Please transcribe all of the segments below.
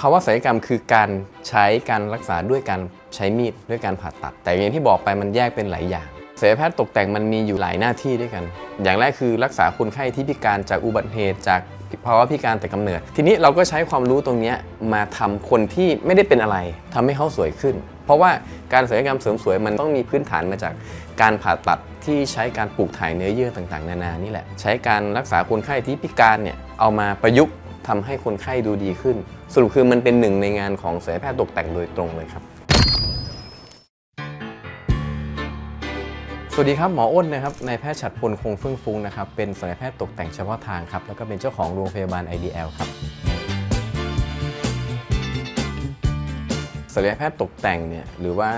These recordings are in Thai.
คำว่าศัลยกรรมคือการใช้การรักษาด้วยการใช้มีดด้วยการผ่าตัด แต่อย่างที่บอกไปมันแยกเป็นหลายอย่างศัลยแพทย์ตกแต่งมันมีอยู่หลายหน้าที่ด้วยกัน อย่างแรกคือรักษาคนไข้ที่พิการจากอุบัติเหตุจากภาวะพิการแต่กำเนิด ทีนี้เราก็ใช้ความรู้ตรงนี้มาทำคนที่ไม่ได้เป็นอะไรทำให้เขาสวยขึ้น เพราะว่าการศัลยกรรมเสริมสวยมันต้องมีพื้นฐานมาจากการผ่าตัดที่ใช้การปลูกถ่ายเนื้อเยื่อต่างๆ นานานี่แหละ ใช้การรักษาคนไข้ที่พิการเนี่ยเอามาประยุกต์ ทำให้คนไข้ดูดีขึ้น สรุปคือมันเป็นหนึ่งในงานของศัลยแพทย์ตกแต่งโดยตรงเลยครับสวัสดีครับ หมออ้นนะครับนายแพทย์ฉัดพลคงเฟื่องฟุ้งนะครับเป็นศัลยแพทย์ตกแต่งเฉพาะทางครับ แล้วก็เป็นเจ้าของโรงพยาบาล IDL ครับศัลยแพทย์ตกแต่งเนี่ยหรือว่า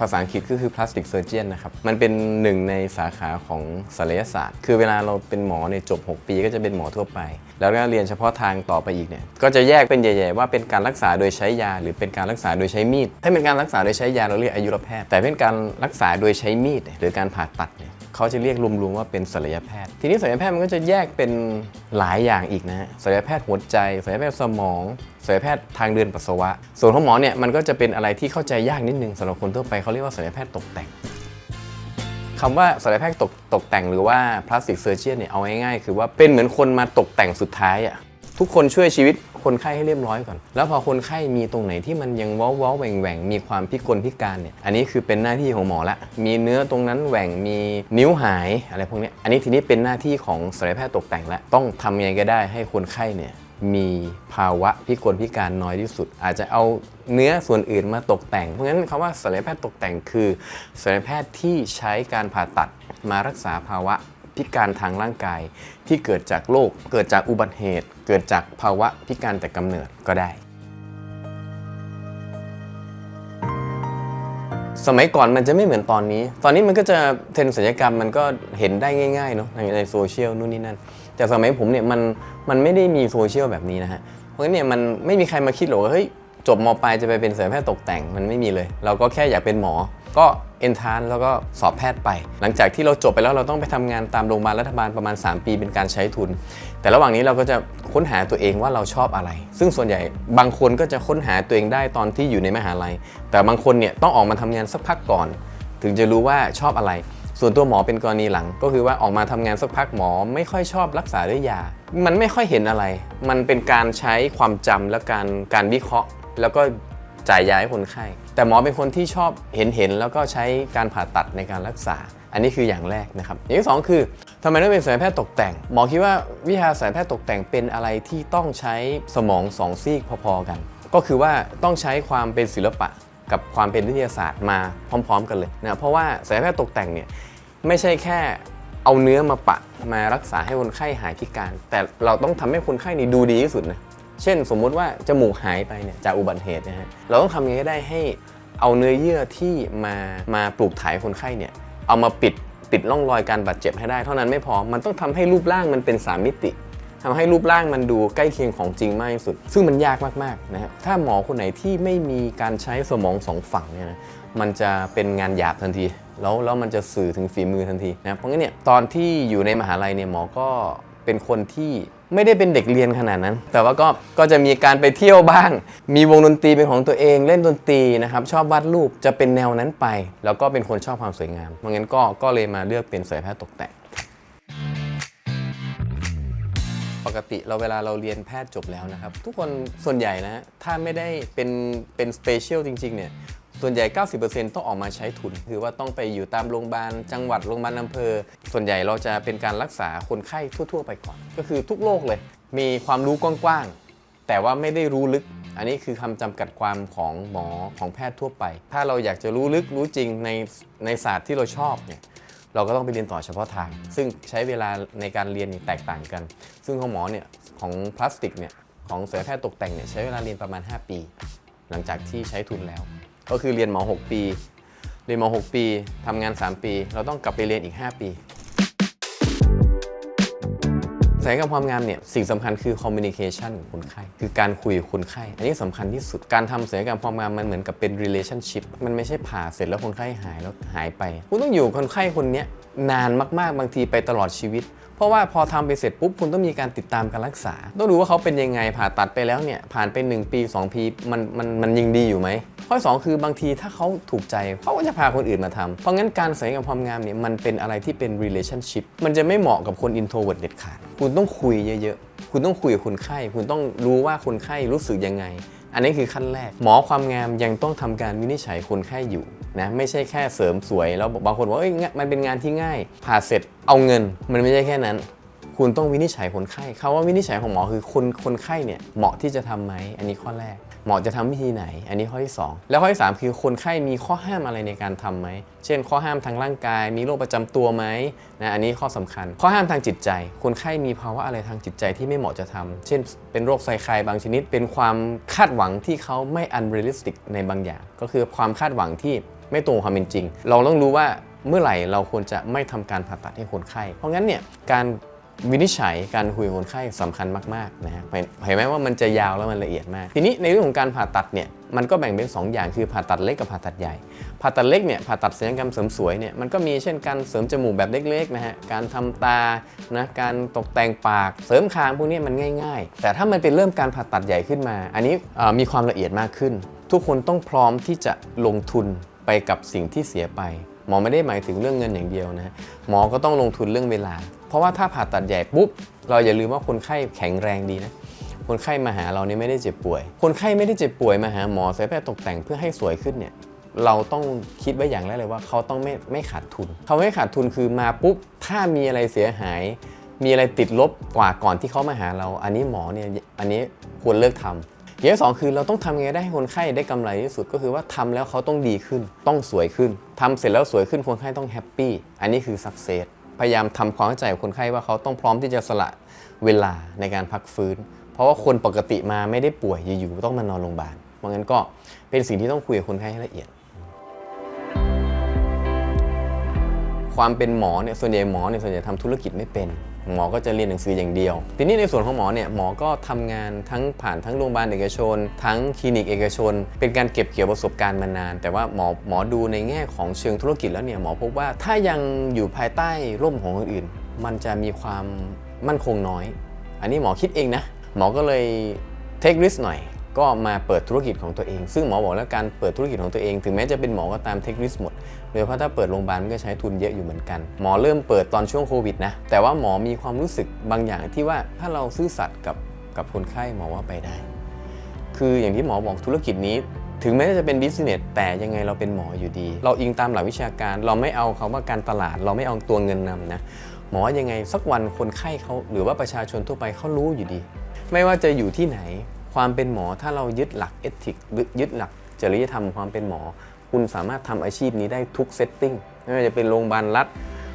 ภาษาอังกฤษก็คือ plastic surgeon นะครับ มันเป็นหนึ่งในสาขาของศัลยศาสตร์ คือเวลาเราเป็นหมอเนี่ยจบ 6 ปีก็จะเป็นหมอทั่วไป แล้วก็เรียนเฉพาะทางต่อไปอีกเนี่ย ก็จะแยกเป็นใหญ่ ๆ ว่าเป็นการรักษาโดยใช้ยา หรือเป็นการรักษาโดยใช้มีด ถ้าเป็นการรักษาโดยใช้ยาเราเรียกอายุรแพทย์ แต่เป็นการรักษาโดยใช้มีดหรือการผ่าตัดเนี่ยเขาจะเรียกรวมๆว่าเป็นศัลยแพทย์ ทีนี้ศัลยแพทย์มันก็จะแยกเป็นหลายอย่างอีกนะฮะศัลยแพทย์หัวใจศัลยแพทย์สมอง ศัลยแพทย์ทางเดินปัสสาวะ ส่วนของหมอเนี่ยมันก็จะเป็นอะไรที่เข้าใจยากนิดนึงสำหรับคนทั่วไปเขาเรียกว่าศัลยแพทย์ตกแต่งคำว่าศัลยแพทย์ตกตกแต่งหรือว่า plastic surgeon เนี่ยเอาง่ายๆคือว่าเป็นเหมือนคนมาตกแต่งสุดท้ายอะทุกคนช่วยชีวิตคนไข้ให้เรียบร้อยก่อน แล้วพอคนไข้มีตรงไหนที่มันยังว้าเว้าแหว่งแหว่งมีความพิกลพิการเนี่ย อันนี้คือเป็นหน้าที่ของหมอละ มีเนื้อตรงนั้นแหว่ง มีนิ้วหายอะไรพวกนี้ อันนี้ทีนี้เป็นหน้าที่ของศัลยแพทย์ตกแต่งละ ต้องทำยังไงก็ได้ให้คนไข้เนี่ย มีภาวะพิกลพิการน้อยที่สุด อาจจะเอาเนื้อส่วนอื่นมาตกแต่ง เพราะฉะนั้นคำว่าศัลยแพทย์ตกแต่งคือศัลยแพทย์ที่ใช้การผ่าตัดมารักษาภาวะพิการทางร่างกาย ที่เกิดจากโรคเกิดจากอุบัติเหตุ เกิดจากภาวะพิการแต่กำเนิดก็ได้ สมัยก่อนมันจะไม่เหมือนตอนนี้ ตอนนี้มันก็จะเทรนด์ศัลยกรรมมันก็เห็นได้ง่ายๆเนาะในโซเชียลนู่นนี่นั่น แต่สมัยผมเนี่ยมันมันไม่ได้มีโซเชียลแบบนี้นะฮะเพราะฉะนั้นเนี่ยมันไม่มีใครมาคิดหรอกว่าเฮ้ยจบมปลายจะไปเป็นศัลยแพทย์ตกแต่งมันไม่มีเลย เราก็แค่อยากเป็นหมอ ก็เอนทานแล้วก็สอบแพทย์ไป หลังจากที่เราจบไปแล้วเราต้องไปทำงานตามโรงพยาบาลรัฐบาลประมาณ 3 ปีเป็นการใช้ทุน แต่ระหว่างนี้เราก็จะค้นหาตัวเองว่าเราชอบอะไร ซึ่งส่วนใหญ่บางคนก็จะค้นหาตัวเองได้ตอนที่อยู่ในมหาลัย แต่บางคนเนี่ยต้องออกมาทำงานสักพักก่อน ถึงจะรู้ว่าชอบอะไร ส่วนตัวหมอเป็นกรณีหลัง ก็คือว่าออกมาทำงานสักพักหมอไม่ค่อยชอบรักษาด้วยยา มันไม่ค่อยเห็นอะไร มันเป็นการใช้ความจำและการการวิเคราะห์ แล้วก็จ่ายยาให้คนไข้ แต่หมอเป็นคนที่ชอบเห็นเห็นแล้วก็ใช้การผ่าตัดในการรักษา อันนี้คืออย่างแรกนะครับ อย่างที่สองคือทำไมต้องเป็นศัลยแพทย์ตกแต่ง หมอคิดว่าวิชาศัลยแพทย์ตกแต่งเป็นอะไรที่ต้องใช้สมองสองซีกพอๆกัน ก็คือว่าต้องใช้ความเป็นศิลปะกับความเป็นวิทยาศาสตร์มาพร้อม ๆ กันเลยนะเพราะว่าศัลยแพทย์ตกแต่งเนี่ย ไม่ใช่แค่เอาเนื้อมาปะมารักษาให้คนไข้หายพิการ แต่เราต้องทำให้คนไข้นี่ดูดีที่สุดนะเช่น สมมุติว่าจมูกหายไปเนี่ยจากอุบัติเหตุนะฮะเราต้องทำยังไงก็ได้ให้เอาเนื้อเยื่อที่มามาปลูกถ่ายคนไข้เนี่ยเอามาปิดปิดร่องรอยการบาดเจ็บให้ได้เท่านั้นไม่พอ มันต้องทำให้รูปร่างมันเป็นสามมิติทำให้รูปร่างมันดูใกล้เคียงของจริงมากที่สุด ซึ่งมันยากมากๆนะครับถ้าหมอคนไหนที่ไม่มีการใช้สมองสองฝั่งเนี่ยนะมันจะเป็นงานหยาบทันที แล้วแล้วมันจะสื่อถึงฝีมือทันทีนะเพราะงั้นเนี่ยตอนที่อยู่ในมหาลัยเนี่ยหมอก็เป็นคนที่ไม่ได้เป็นเด็กเรียนขนาดนั้น แต่ว่าก็ก็จะมีการไปเที่ยวบ้าง มีวงดนตรีเป็นของตัวเองเล่นดนตรีนะครับชอบวาดรูปจะเป็นแนวนั้นไป แล้วก็เป็นคนชอบความสวยงามเพราะงั้นก็ก็เลยมาเลือกเป็นศัลยแพทย์ตกแต่งปกติเราเวลาเราเรียนแพทย์จบแล้วนะครับ ทุกคนส่วนใหญ่นะ ถ้าไม่ได้เป็นเป็นสเปเชียลจริง ๆ เนี่ย ส่วนใหญ่ 90%ต้องออกมาใช้ทุน คือว่าต้องไปอยู่ตามโรงพยาบาลจังหวัดโรงพยาบาลอำเภอ ส่วนใหญ่เราจะเป็นการรักษาคนไข้ทั่ว ๆ ไปก่อน ก็คือทุกโรคเลย มีความรู้กว้างๆแต่ว่าไม่ได้รู้ลึก อันนี้คือคำจำกัดความของหมอของแพทย์ทั่วไป ถ้าเราอยากจะรู้ลึกรู้จริงในในศาสตร์ที่เราชอบเนี่ยเราก็ต้องไปเรียนต่อเฉพาะทาง ซึ่งใช้เวลาในการเรียนแตกต่างกัน ซึ่งของหมอเนี่ยของพลาสติกเนี่ยของศัลยแพทย์ตกแต่งเนี่ยใช้เวลาเรียนประมาณ 5 ปี หลังจากที่ใช้ทุนแล้ว ก็คือเรียนหมอ6ปี เรียนหมอ6ปีทำงาน 3 ปี เราต้องกลับไปเรียนอีก 5 ปีศัลยกรรมความงามเนี่ยสิ่งสำคัญคือ communication กับคนไข้คือการคุยกับคนไข้ อันนี้สำคัญที่สุดการทำศัลยกรรมความงามมันเหมือนกับเป็น relationship มันไม่ใช่ผ่าเสร็จแล้วคนไข้หายแล้วหายไป คุณต้องอยู่คนไข้คนนี้นานมากๆ บางทีไปตลอดชีวิต เพราะว่าพอทำไปเสร็จปุ๊บคุณต้องมีการติดตามการรักษา ต้องดูว่าเขาเป็นยังไงผ่าตัดไปแล้วเนี่ยผ่านไป 1 ปี 2 ปีมันมันมันยังดีอยู่ไหมข้อที่สองคือบางทีถ้าเขาถูกใจเขาก็จะพาคนอื่นมาทำเพราะงั้นการศัลยกรรมความงามเนี่ยมันเป็นอะไรที่เป็น relationship มันจะไม่เหมาะกับคน introvert เด็ดขาด คุณต้องคุยเยอะๆ คุณต้องคุยกับคนไข้ คุณต้องรู้ว่าคนไข้รู้สึกยังไง อันนี้คือขั้นแรก หมอความงามยังต้องทำการวินิจฉัยคนไข้อยู่นะไม่ใช่แค่เสริมสวยแล้วบางคนว่าเอ้ยมันเป็นงานที่ง่ายผ่าเสร็จ เอาเงินมันไม่ใช่แค่นั้น คุณต้องวินิจฉัยคนไข้คาว่าวินิจฉัยของหมอคือคนคนไข้เนี่ยเหมาะที่จะทำไหมอันนี้ข้อแรก หมอจะทำวิธีไหน อันนี้ข้อที่ 2 แล้วข้อที่ 3 คือคนไข้มีข้อห้ามอะไรในการทำไหมเช่น ข้อห้ามทางร่างกาย มีโรคประจำตัวไหมนะอันนี้ข้อสำคัญ ข้อห้ามทางจิตใจ คนไข้มีภาวะอะไรทางจิตใจที่ไม่เหมาะจะทำเช่น เป็นโรคไซไคลบางชนิด เป็นความคาดหวังที่เขาไม่ unrealistic ในบางอย่าง ก็คือความคาดหวังที่ไม่ตรงความเป็นจริง เราต้องรู้ว่า เมื่อไหร่เราควรจะไม่ทำการผ่าตัดให้คนไข้ เพราะงั้นเนี่ยการวินิจฉัยการคุยคนไข้สำคัญมากๆนะฮะเห็นไหมว่ามันจะยาวแล้วมันละเอียดมาก ทีนี้ในเรื่องของการผ่าตัดเนี่ยมันก็แบ่งเป็นสองอย่างคือผ่าตัดเล็กกับผ่าตัดใหญ่ ผ่าตัดเล็กเนี่ยผ่าตัดศัลยกรรมเสริมสวยเนี่ยมันก็มีเช่นการเสริมจมูกแบบเล็กๆนะฮะการทำตานะการตกแต่งปากเสริมคางพวกนี้มันง่าย ๆ แต่ถ้ามันเป็นเริ่มการผ่าตัดใหญ่ขึ้นมา อันนี้มีความละเอียดมากขึ้น ทุกคนต้องพร้อมที่จะลงทุนไปกับสิ่งที่เสียไป หมอไม่ได้หมายถึงเรื่องเงินอย่างเดียวนะหมอก็ต้องลงทุนเรื่องเวลา เพราะว่าถ้าผ่าตัดใหญ่ปุ๊บ เราอย่าลืมว่าคนไข้แข็งแรงดีนะคนไข้มาหาเรานี่ไม่ได้เจ็บป่วย คนไข้ไม่ได้เจ็บป่วยมาหาหมอศัลยแพทย์ตกแต่งเพื่อให้สวยขึ้นเนี่ยเราต้องคิดไว้อย่างแรกเลยว่าเขาต้องไม่ไม่ขาดทุน เขาไม่ขาดทุนคือมาปุ๊บ ถ้ามีอะไรเสียหาย มีอะไรติดลบกว่าก่อนที่เขามาหาเรา อันนี้หมอเนี่ยอันนี้ควรเลิกทำ อย่างที่สองคือเราต้องทำยังไงได้ให้คนไข้ได้กำไรที่สุดก็คือว่าทำแล้วเขาต้องดีขึ้น ต้องสวยขึ้นทำเสร็จแล้วสวยขึ้นคนไข้ต้องแฮปปี้อันนี้คือสักเซสพยายามทำความเข้าใจกับคนไข้ว่าเขาต้องพร้อมที่จะสละเวลาในการพักฟื้น เพราะว่าคนปกติมาไม่ได้ป่วยอยู่ๆต้องมานอนโรงพยาบาลเพราะงั้นก็เป็นสิ่งที่ต้องคุยกับคนไข้ให้ละเอียด ความเป็นหมอเนี่ยส่วนใหญ่หมอเนี่ยส่วนใหญ่ทำธุรกิจไม่เป็น หมอก็จะเรียนหนังสืออย่างเดียว ทีนี้ในส่วนของหมอเนี่ยหมอก็ทำงานทั้งผ่านทั้งโรงพยาบาลเอกชน ทั้งคลินิกเอกชน เป็นการเก็บเกี่ยวประสบการณ์มานาน แต่ว่าหมอหมอดูในแง่ของเชิงธุรกิจแล้วเนี่ยหมอพบว่าถ้ายังอยู่ภายใต้ร่มของคนอื่น มันจะมีความมั่นคงน้อย อันนี้หมอคิดเองนะหมอก็เลยเทคริสหน่อย ก็มาเปิดธุรกิจของตัวเอง ซึ่งหมอบอกแล้วการเปิดธุรกิจของตัวเอง ถึงแม้จะเป็นหมอก็ตามเทคริสหมดโดยเฉพาะถ้าเปิดโรงพยาบาลมันก็ใช้ทุนเยอะอยู่เหมือนกัน หมอเริ่มเปิดตอนช่วงโควิดนะแต่ว่าหมอมีความรู้สึกบางอย่างที่ว่าถ้าเราซื่อสัตย์กับกับคนไข้หมอว่าไปได้ คืออย่างที่หมอบอกธุรกิจนี้ ถึงแม้จะเป็นบิสเนสแต่ยังไงเราเป็นหมออยู่ดี เราอิงตามหลักวิชาการ เราไม่เอาคาว่าการตลาด เราไม่เอาตัวเงินนำนะหมอยังไงสักวันคนไข้เขาหรือว่าประชาชนทั่วไปเขารู้อยู่ดี ไม่ว่าจะอยู่ที่ไหน ความเป็นหมอถ้าเรายึดหลักเอติกยึดหลักจริยธรรมความเป็นหมอ คุณสามารถทำอาชีพนี้ได้ทุกเซตติ้งไม่ว่าจะเป็นโรงพยาบาลรัฐ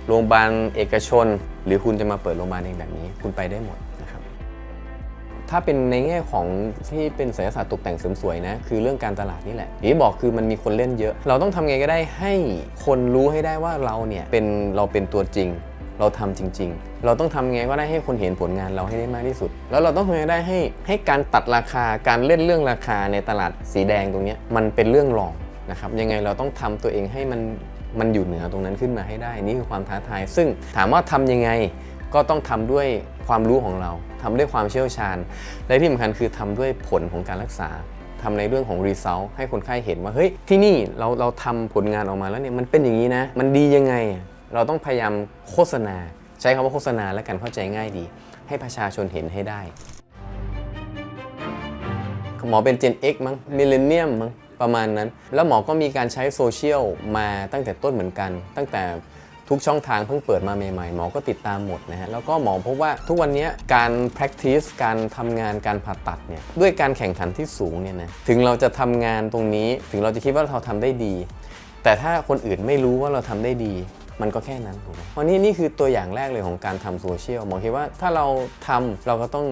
โรงพยาบาลเอกชน หรือคุณจะมาเปิดโรงพยาบาลเองแบบนี้ คุณไปได้หมดนะครับ ถ้าเป็นในแง่ของที่เป็นศิลปศาสตร์ตกแต่งเสริมสวยนะ คือเรื่องการตลาดนี่แหละที่บอกคือมันมีคนเล่นเยอะ เราต้องทำไงก็ได้ให้คนรู้ให้ได้ว่าเราเนี่ยเป็นเราเป็นตัวจริง เราทำจริง ๆ เราต้องทำไงก็ได้ให้คนเห็นผลงานเราให้ได้มากที่สุด แล้วเราต้องทำไงได้ให้ให้การตัดราคาการเล่นเรื่องราคาในตลาดสีแดงตรงนี้มันเป็นเรื่องรองนะครับยังไงเราต้องทำตัวเองให้มันมันอยู่เหนือตรงนั้นขึ้นมาให้ได้นี่คือความท้าทาย ซึ่งถามว่าทำยังไงก็ต้องทำด้วยความรู้ของเราทำด้วยความเชี่ยวชาญ และที่สำคัญคือทำด้วยผลของการรักษาทำในเรื่องของ result ให้คนไข้เห็นว่าเฮ้ยที่นี่เราเราทำผลงานออกมาแล้วเนี่ยมันเป็นอย่างนี้นะ มันดียังไง เราต้องพยายามโฆษณา ใช้คำว่าโฆษณาและกันเข้าใจง่ายดี ให้ประชาชนเห็นให้ได้หมอเป็น Gen X มั้ง Millennium มั้งประมาณนั้น แล้วหมอก็มีการใช้โซเชียลมาตั้งแต่ต้นเหมือนกัน ตั้งแต่ทุกช่องทางเพิ่งเปิดมาใหม่ๆ หมอก็ติดตามหมดนะฮะ แล้วก็หมอพบว่าทุกวันนี้การ practice การทำงานการผ่าตัดเนี่ย ด้วยการแข่งขันที่สูงเนี่ยนะ ถึงเราจะทำงานตรงนี้ ถึงเราจะคิดว่าเราทำได้ดี แต่ถ้าคนอื่นไม่รู้ว่าเราทำได้ดี มันก็แค่นั้นถูกไหมวันนี้นี่คือตัวอย่างแรกเลยของการทำโซเชียลหมอคิดว่าถ้าเราทำเราก็ต้อง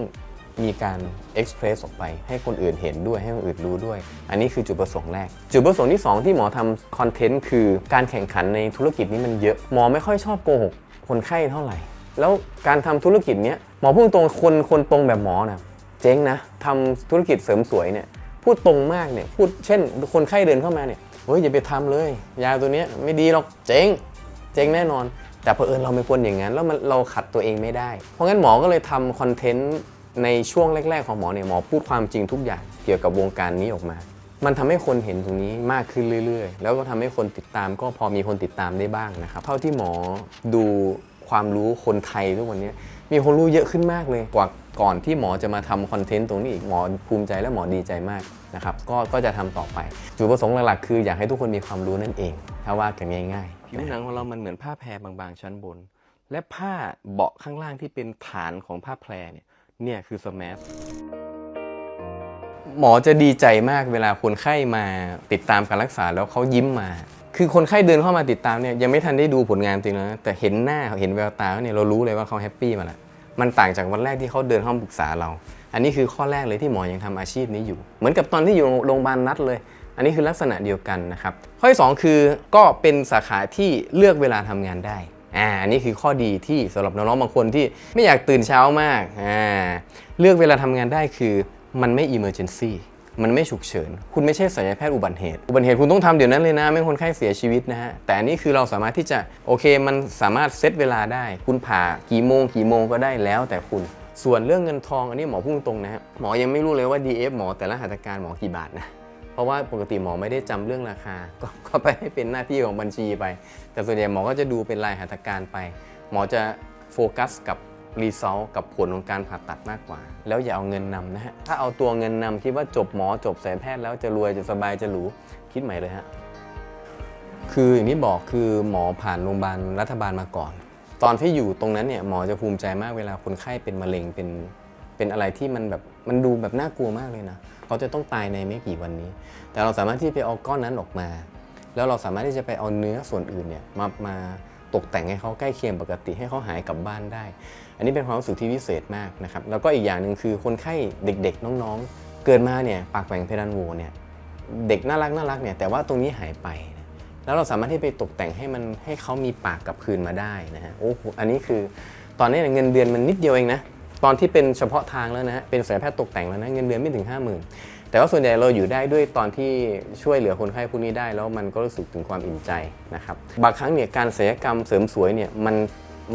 มีการเอ็กซ์เพรสออกไป ให้คนอื่นเห็นด้วยให้คนอื่นรู้ด้วย อันนี้คือจุดประสงค์แรก จุดประสงค์ที่ 2 ที่หมอทำคอนเทนต์คือการแข่งขันในธุรกิจนี้มันเยอะ หมอไม่ค่อยชอบโกหกคนไข้เท่าไหร่ แล้วการทำธุรกิจเนี้ยหมอพูดตรงคนคนตรงแบบหมอนะเจ๊งนะทำธุรกิจเสริมสวยเนี่ยพูดตรงมากเนี่ยพูดเช่น คนไข้เดินเข้ามาเนี่ยเฮ้ยอย่าไปทำเลย ยาตัวเนี้ยไม่ดีหรอกเจ๊ง เจ๊งแน่นอน แต่เผอิญเราไม่ควรอย่างนั้น แล้วมันเราขัดตัวเองไม่ได้ เพราะงั้นหมอก็เลยทำคอนเทนต์ในช่วงแรก ๆ ของหมอเนี่ยหมอพูดความจริงทุกอย่างเกี่ยวกับวงการนี้ออกมา มันทำให้คนเห็นตรงนี้มากขึ้นเรื่อย ๆ แล้วก็ทำให้คนติดตามก็พอมีคนติดตามได้บ้างนะครับ เท่าที่หมอดูความรู้คนไทยทุกวันนี้มีคนรู้เยอะขึ้นมากเลยกว่าก่อนที่หมอจะมาทำคอนเทนต์ตรงนี้อีกหมอภูมิใจและหมอดีใจมาก นะครับก็ก็จะทำต่อไป จุดประสงค์หลักๆ คืออยากให้ทุกคนมีความรู้นั่นเอง ถ้าว่ากันง่ายๆผิวหนังของเรามันเหมือนผ้าแพรบางๆ ชั้นบน และผ้าเบาะข้างล่างที่เป็นฐานของผ้าแพรเนี่ยเนี่ยคือสแมสหมอจะดีใจมากเวลาคนไข้มาติดตามการรักษาแล้วเขายิ้มมา คือคนไข้เดินเข้ามาติดตามเนี่ยยังไม่ทันได้ดูผลงานจริงนะแต่เห็นหน้าเห็นแววตาเนี่ยเรารู้เลยว่าเขาแฮปปี้มาแล้วมันต่างจากวันแรกที่เขาเดินเข้ามาปรึกษาเรา อันนี้คือข้อแรกเลยที่หมอยังทำอาชีพนี้อยู่ เหมือนกับตอนที่อยู่โรงพยาบาลนัดเลย อันนี้คือลักษณะเดียวกันนะครับ ข้อที่สองคือก็เป็นสาขาที่เลือกเวลาทำงานได้อ่าอันนี้คือข้อดีที่สำหรับน้องๆบางคนที่ไม่อยากตื่นเช้ามากอ่าเลือกเวลาทำงานได้คือมันไม่ emergency มันไม่ฉุกเฉิน คุณไม่ใช่ศัลยแพทย์อุบัติเหตุ อุบัติเหตุคุณต้องทำเดี๋ยวนั้นเลยนะ ไม่งั้นคนไข้เสียชีวิตนะฮะ แต่อันนี้คือเราสามารถที่จะโอเค มันสามารถเซตเวลาได้ คุณผ่ากี่โมงกี่โมงก็ได้แล้วแต่คุณ ส่วนเรื่องเงินทองอันนี้หมอพูดตรงนะฮะหมอยังไม่รู้เลยว่า DF หมอแต่ละหัตถการหมอกี่บาทนะเพราะว่าปกติหมอไม่ได้จำเรื่องราคาก็ก็ไปให้เป็นหน้าที่ของบัญชีไป แต่ส่วนใหญ่หมอก็จะดูเป็นรายหัตถการไป หมอจะโฟกัสกับรีซอลกับผลของการผ่าตัดมากกว่า แล้วอย่าเอาเงินนำนะฮะ ถ้าเอาตัวเงินนำคิดว่าจบหมอจบสายแพทย์แล้วจะรวยจะสบายจะหรู คิดใหม่เลยฮะ คืออย่างที่บอกคือหมอผ่านโรงพยาบาลรัฐบาลมาก่อน ตอนที่อยู่ตรงนั้นเนี่ยหมอจะภูมิใจมากเวลาคนไข้เป็นมะเร็งเป็นเป็นอะไรที่มันแบบมันดูแบบน่ากลัวมากเลยนะเขาจะต้องตายในไม่กี่วันนี้ แต่เราสามารถที่ไปเอาก้อนนั้นออกมา แล้วเราสามารถที่จะไปเอาเนื้อส่วนอื่นเนี่ยมามาตกแต่งให้เขาใกล้เคียงปกติให้เขาหายกลับบ้านได้ อันนี้เป็นความรู้สึกที่พิเศษมากนะครับแล้วก็อีกอย่างหนึ่งคือคนไข้เด็กๆ น้องๆ เกิดมาเนี่ยปากแหว่งเพดานโหวเนี่ยเด็กน่ารักน่ารักเนี่ยแต่ว่าตรงนี้หายไป แล้วเราสามารถที่ไปตกแต่งให้มันให้เขามีปากกับคืนมาได้นะฮะโอ้โหอันนี้คือตอนนี้เงินเดือนมันนิดเดียวเองนะตอนที่เป็นเฉพาะทางแล้วนะฮะเป็นศัลยแพทย์ตกแต่งแล้วนะเงินเดือนไม่ถึง 5 0,000 แต่ว่าส่วนใหญ่เราอยู่ได้ด้วยตอนที่ช่วยเหลือคนไข้พวกนี้ได้ แล้วมันก็รู้สึกถึงความอิ่มใจนะครับบางครั้งเนี่ยการศัลยกรรมเสริมสวยเนี่ยมัน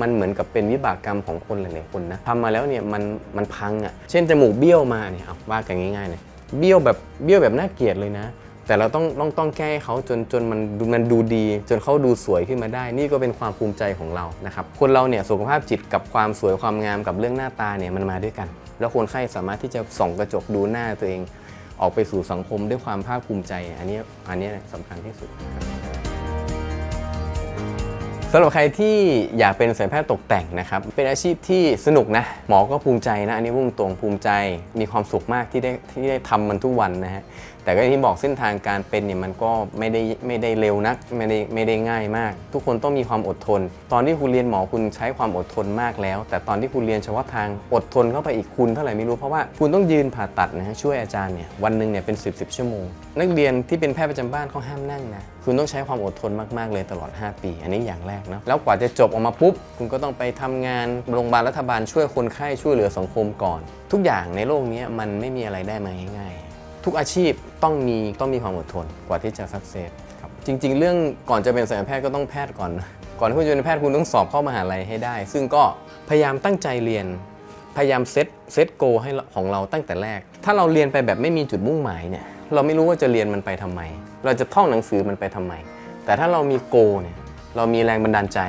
มันเหมือนกับเป็นวิบากกรรมของคนหลายๆคนนะทำมาแล้วเนี่ยมันมันพังอะ่ะเช่นจมูกเบี้ยวมาเนี่ยเอาว่ากันง่ายๆเลยเบี้ยวแบบเบี้ยวแบบน่าเกลียดเลยนะ แต่เราต้องต้องต้องแก้ให้เขาจนจนมันมันดูดี จนเขาดูสวยขึ้นมาได้ นี่ก็เป็นความภูมิใจของเรานะครับคนเราเนี่ยสุขภาพจิตกับความสวยความงามกับเรื่องหน้าตาเนี่ยมันมาด้วยกัน แล้วคนไข้สามารถที่จะส่องกระจกดูหน้าตัวเอง ออกไปสู่สังคมด้วยความภาคภูมิใจ อันนี้อันนี้สำคัญที่สุดสำหรับใครที่อยากเป็นศัลยแพทย์ตกแต่งนะครับ เป็นอาชีพที่สนุกนะ หมอก็ภูมิใจนะ อันนี้พุ่งตรงภูมิใจ มีความสุขมากที่ได้ที่ได้ทำมันทุกวันนะฮะแต่ก็ที่บอกเส้นทางการเป็นเนี่ยมันก็ไม่ได้ไม่ได้เร็วนักไม่ได้ไม่ได้ง่ายมาก ทุกคนต้องมีความอดทน ตอนที่คุณเรียนหมอคุณใช้ความอดทนมากแล้ว แต่ตอนที่คุณเรียนเฉพาะทางอดทนเข้าไปอีกคุณเท่าไหร่ไม่รู้เพราะว่าคุณต้องยืนผ่าตัดนะฮะช่วยอาจารย์เนี่ยวันหนึ่งเนี่ยเป็น 10บสชั่วโมง นักเรียนที่เป็นแพทย์ประจำบ้านเขาห้ามนั่งนะคุณต้องใช้ความอดทนมากๆเลยตลอด 5 ปี อันนี้อย่างแรกนะแล้วกว่าจะจบออกมาปุ๊บคุณก็ต้องไปทำงานโรงพยาบาลรัฐบาลช่วยคนไข้ช่วยเหลือสังคมก่อน ทุกอย่างในโลกนี้มันไม่มีอะไรได้มาง่ายๆ ทุกอาชีพต้องมีต้องมีความอดทนกว่าที่จะสักเซสครับจริง ๆ เรื่องก่อนจะเป็นศัลยแพทย์ก็ต้องแพทย์ก่อนนะก่อนที่คุณจะเป็นแพทย์คุณต้องสอบเข้ามหาลัยให้ได้ ซึ่งก็พยายามตั้งใจเรียน พยายามเซตเซตโกให้ของเราตั้งแต่แรก ถ้าเราเรียนไปแบบไม่มีจุดมุ่งหมายเนี่ยเราไม่รู้ว่าจะเรียนมันไปทำไม เราจะท่องหนังสือมันไปทำไม แต่ถ้าเรามีโกเนี่ยเรามีแรงบันดาลใจ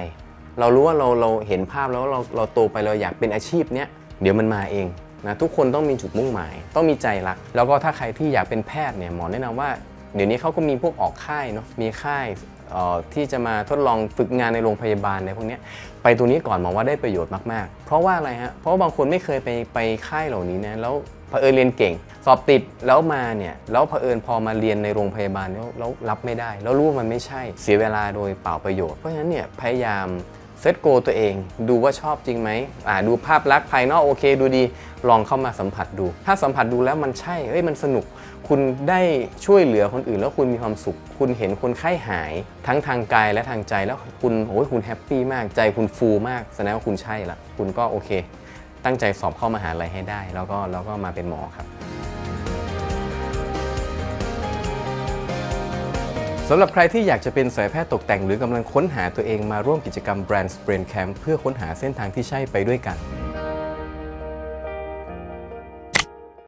เรารู้ว่าเราเราเห็นภาพแล้วเราเราโตไปเราอยากเป็นอาชีพเนี้ยเดี๋ยวมันมาเอง นะทุกคนต้องมีจุดมุ่งหมาย ต้องมีใจรัก แล้วก็ถ้าใครที่อยากเป็นแพทย์เนี่ยหมอแนะนำว่าเดี๋ยวนี้เขาก็มีพวกออกค่ายเนาะมีค่ายที่จะมาทดลองฝึกงานในโรงพยาบาลในพวกนี้ไปตัวนี้ก่อนหมอว่าได้ประโยชน์มากๆ เพราะว่าอะไรฮะเพราะว่าบางคนไม่เคยไปไปค่ายเหล่านี้นะแล้วเผอิญเรียนเก่ง สอบติดแล้วมาเนี่ยแล้วเผอิญพอมาเรียนในโรงพยาบาลแล้วแล้วรับไม่ได้ แล้วรู้ว่ามันไม่ใช่เสียเวลาโดยเปล่าประโยชน์เพราะฉะนั้นเนี่ยพยายาม เซตโกตัวเอง ดูว่าชอบจริงไหมอ่าดูภาพลักษณ์ภายนอกโอเค ดูดี ลองเข้ามาสัมผัสดู ถ้าสัมผัสดูแล้วมันใช่เอ้ยมันสนุก คุณได้ช่วยเหลือคนอื่นแล้วคุณมีความสุข คุณเห็นคนไข้หาย ทั้งทางกายและทางใจแล้วคุณโอ้ยคุณแฮปปี้มากใจคุณฟูมากแสดงว่าคุณใช่ละคุณก็โอเค ตั้งใจสอบเข้ามหาลัยให้ได้ แล้วก็แล้วก็มาเป็นหมอครับ สำหรับใครที่อยากจะเป็นสายแพทย์ตกแต่ง หรือกำลังค้นหาตัวเองมาร่วมกิจกรรม Brand Brain Camp เพื่อค้นหาเส้นทางที่ใช่ไปด้วยกัน